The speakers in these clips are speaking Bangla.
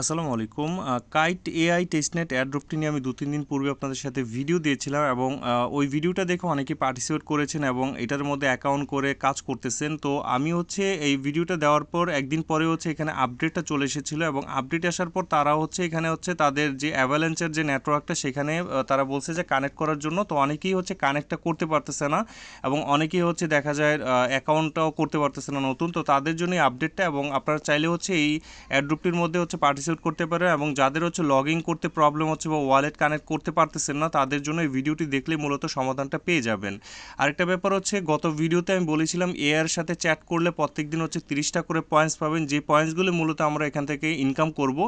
আসসালামু আলাইকুম। কাইট এআই টেস্টনেট এয়ারড্রপটি নিয়ে আমি দু তিন দিন পূর্বে আপনাদের সাথে ভিডিও দিয়েছিলাম এবং ওই ভিডিওটা দেখে অনেকে পার্টিসিপেট করেছেন এবং এটার মধ্যে অ্যাকাউন্ট করে কাজ করতেছেন। তো আমি হচ্ছে এই ভিডিওটা দেওয়ার পর একদিন পরে হচ্ছে এখানে আপডেটটা চলে এসেছিল এবং আপডেট আসার পর তারা হচ্ছে এখানে হচ্ছে তাদের যে অ্যাভালেন্সের যে নেটওয়ার্কটা সেখানে তারা বলছে যে কানেক্ট করার জন্য। তো অনেকেই হচ্ছে কানেক্টটা করতে পারতেছে না এবং অনেকেই হচ্ছে দেখা যায় অ্যাকাউন্টটাও করতে পারতেছে না নতুন। তো তাদের জন্য আপডেটটা এবং আপনারা চাইলে হচ্ছে এই অ্যাড্রুপটির মধ্যে হচ্ছে পার্টিসিপেট করতে পারে এবং যাদের হচ্ছে লগ ইন করতে প্রবলেম হচ্ছে বা ওয়ালেট কানেক্ট করতে পারতেছেন না, তাদের জন্য এই ভিডিওটি দেখলে মূলত সমাধানটা পেয়ে যাবেন। আরেকটা ব্যাপার হচ্ছে, গত ভিডিওতে আমি বলেছিলাম এ এর সাথে চ্যাট করলে প্রত্যেক দিন হচ্ছে তিরিশটা করে পয়েন্টস পাবেন। যে পয়েন্টসগুলো মূলত আমরা এখান থেকে ইনকাম করব,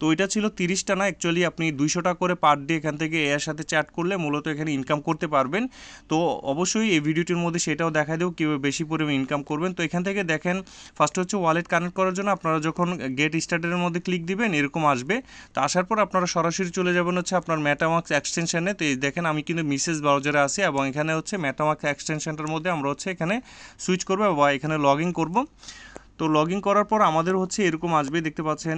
তো এটা ছিল তিরিশটা না অ্যাকচুয়ালি আপনি দুইশোটা করে পার ডে এখান থেকে এ এর সাথে চ্যাট করলে মূলত এখানে ইনকাম করতে পারবেন। তো অবশ্যই এই ভিডিওটির মধ্যে সেটাও দেখা দেবো কীভাবে বেশি পরিমাণ ইনকাম করবেন। তো এখান থেকে দেখেন ফার্স্ট হচ্ছে ওয়ালেট কানেক্ট করার জন্য আপনারা যখন গেট স্টার্টের মধ্যে ক্লিক দিবেন এরকম আসবে। তো আসার পর আপনারা সরাসরি চলে যাবেন হচ্ছে আপনার ম্যাটামাক্স এক্সটেনশানে তো দেখেন, আমি কিন্তু মিসেস ব্রাউজারে আছি এবং এখানে হচ্ছে ম্যাটামাক্স এক্সটেনশনটার মধ্যে আমরা হচ্ছে এখানে সুইচ করব বা এখানে লগ ইন করব। তো লগ ইন করার পর আমাদের হচ্ছে এরকম আসবে, দেখতে পাচ্ছেন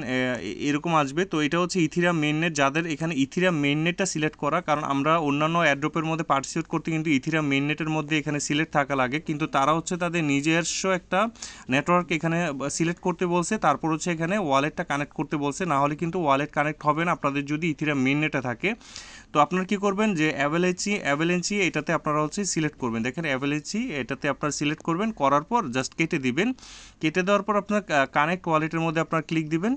এরকম আসবে। তো এটা হচ্ছে ইথিরিয়াম মেইননেট যাদের এখানে ইথিরিয়াম মেইননেটটা সিলেক্ট করা, কারণ আমরা অন্যান্য অ্যাড্রপের মধ্যে পার্টিসিপেট করতে কিন্তু ইথিরিয়াম মেইননেটের মধ্যে এখানে সিলেক্ট থাকা লাগে। কিন্তু তারা হচ্ছে তাদের নিজস্ব একটা নেটওয়ার্ক এখানে সিলেক্ট করতে বলছে, তারপর হচ্ছে এখানে ওয়ালেটটা কানেক্ট করতে বলছে। না হলে কিন্তু ওয়ালেট কানেক্ট হবে না, আপনাদের যদি ইথিরিয়াম মেইননেটে থাকে। তো আপনারা কি করবেন যে অ্যাভেলেচি অ্যাভেলেন্সি এটাতে আপনারা হচ্ছে সিলেক্ট করবেন। দেখেন অ্যাভেলেন্সি এটাতে আপনারা সিলেক্ট করবেন, করার পর জাস্ট কেটে দিবেন। কেটে দেওয়ার পর আপনার কানেক্ট ওয়ালেটের মধ্যে আপনার ক্লিক দিবেন।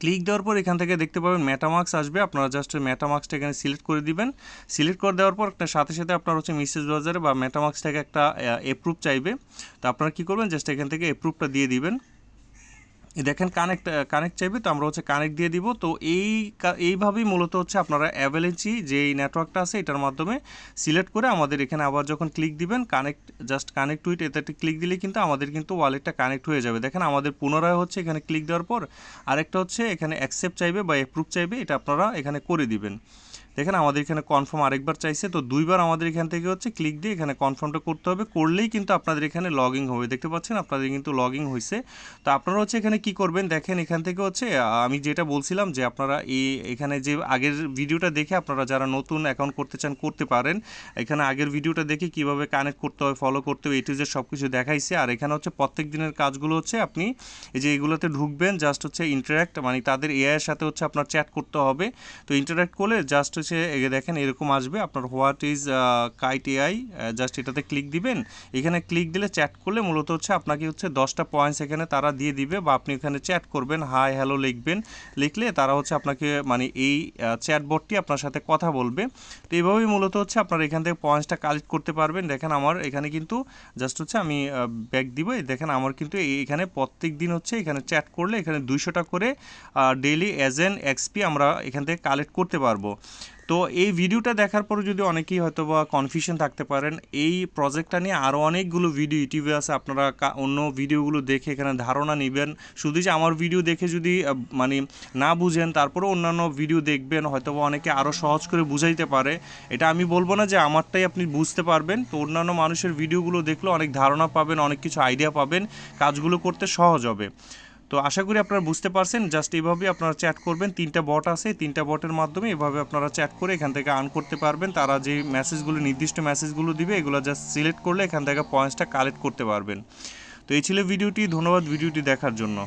ক্লিক দেওয়ার পর এখান থেকে দেখতে পাবেন মেটামার্কস আসবে। আপনারা জাস্ট মেটামার্কসটা এখানে সিলেক্ট করে দিবেন। সিলেক্ট করে দেওয়ার পর একটা সাথে সাথে আপনার হচ্ছে মিসেস ব্রাউজারে বা ম্যাটামার্কস থেকে একটা এপ্রুভ চাইবে। তো আপনারা কী করবেন? জাস্ট এখান থেকে এপ্রুভটা দিয়ে দিবেন। দেখেন কানেক্ট কানেক্ট চাইবে, তো আমরা হচ্ছে কানেক্ট দিয়ে দিব। তো এই এইভাবেই মূলত হচ্ছে আপনারা অ্যাভেলেন্সি যে এই নেটওয়ার্কটা আছে, এটার মাধ্যমে সিলেক্ট করে আমাদের এখানে আবার যখন ক্লিক দিবেন কানেক্ট জাস্ট কানেক্ট উইথ এটাতে ক্লিক দিলে কিন্তু আমাদের কিন্তু ওয়ালেটটা কানেক্ট হয়ে যাবে। দেখেন, আমাদের পুনরায় হচ্ছে এখানে ক্লিক দেওয়ার পর আরেকটা হচ্ছে এখানে অ্যাকসেপ্ট চাইবে বা অ্যাপ্রুভ চাইবে, এটা আপনারা এখানে করে দিবেন। দেখেন আমাদের এখানে কনফার্ম আরেকবার চাইছে, তো দুইবার আমাদের এখান থেকে হচ্ছে ক্লিক দিয়ে এখানে কনফার্মটা করতে হবে। করলেই কিন্তু আপনাদের এখানে লগ ইন হবে। দেখতে পাচ্ছেন আপনাদের কিন্তু লগ ইন হয়েছে তো আপনারা হচ্ছে এখানে কি করবেন? দেখেন এখান থেকে হচ্ছে আমি যেটা বলছিলাম যে আপনারা এই এখানে যে আগের ভিডিওটা দেখে আপনারা যারা নতুন অ্যাকাউন্ট করতে চান, করতে পারেন। এখানে আগের ভিডিওটা দেখে কীভাবে কানেক্ট করতে হবে ফলো করতে হবে এটু যে সব কিছু দেখাইছে। আর এখানে হচ্ছে প্রত্যেক দিনের কাজগুলো হচ্ছে আপনি এই যে এগুলোতে ঢুকবেন জাস্ট হচ্ছে ইন্টারাক্ট মানে তাদের এআই এর সাথে হচ্ছে আপনার চ্যাট করতে হবে। তো ইন্টারাক্ট করলে জাস্ট হচ্ছে দেখেন, এরকম আসবে। আপনার what is Kite AI just এটাতে ক্লিক দিবেন। এখানে ক্লিক দিলে চ্যাট করলে মূলত হচ্ছে আপনাকে হচ্ছে দশটা পয়েন্টস এখানে তারা দিয়ে দিবে বা আপনি এখানে চ্যাট করবেন হাই হ্যালো লিখবেন। লিখলে তারা হচ্ছে আপনাকে মানে এই চ্যাট বোর্ডটি আপনার সাথে কথা বলবে। তো এইভাবেই মূলত হচ্ছে আপনারা এখান থেকে পয়েন্টসটা কালেক্ট করতে পারবেন। দেখেন আমার এখানে কিন্তু জাস্ট হচ্ছে আমি ব্যাক দিব। দেখেন আমার কিন্তু এখানে প্রত্যেক দিন হচ্ছে এখানে চ্যাট করলে এখানে দুইশোটা করে ডেইলি অ্যাজ এন এক্সপি আমরা এখান থেকে কালেক্ট করতে পারব। তো এই ভিডিওটা দেখার পরে যদি অনেকেই হয়তো বা কনফিউশন থাকতে পারেন, এই প্রজেক্টটা নিয়ে আরও অনেকগুলো ভিডিও ইউটিউবে আছে। আপনারা অন্য ভিডিওগুলো দেখে এখানে ধারণা নেবেন। শুধু যে আমার ভিডিও দেখে যদি মানে না বুঝেন তারপরে অন্যান্য ভিডিও দেখবেন হয়তো বা অনেকে আরও সহজ করে বুঝাইতে পারে। এটা আমি বলব না যে আমারটাই আপনি বুঝতে পারবেন। তো অন্যান্য মানুষের ভিডিওগুলো দেখলে অনেক ধারণা পাবেন, অনেক কিছু আইডিয়া পাবেন। কাজগুলো করতে সহজ হবে। তো আশা করি আপনারা বুঝতে পারছেন জাস্ট এইভাবে আপনারা চ্যাট করবেন। তিনটা বট আছে তিনটা বটের মাধ্যমে এভাবে আপনারা চ্যাট করে এখান থেকে আর্ন করতে পারবেন। তারা যে মেসেজগুলো নির্দিষ্ট মেসেজগুলো দিবে, এগুলো জাস্ট সিলেক্ট করলে এখান থেকে পয়েন্টসটা কালেক্ট করতে পারবেন। তো এই ছিল ভিডিওটি ধন্যবাদ ভিডিওটি দেখার জন্য।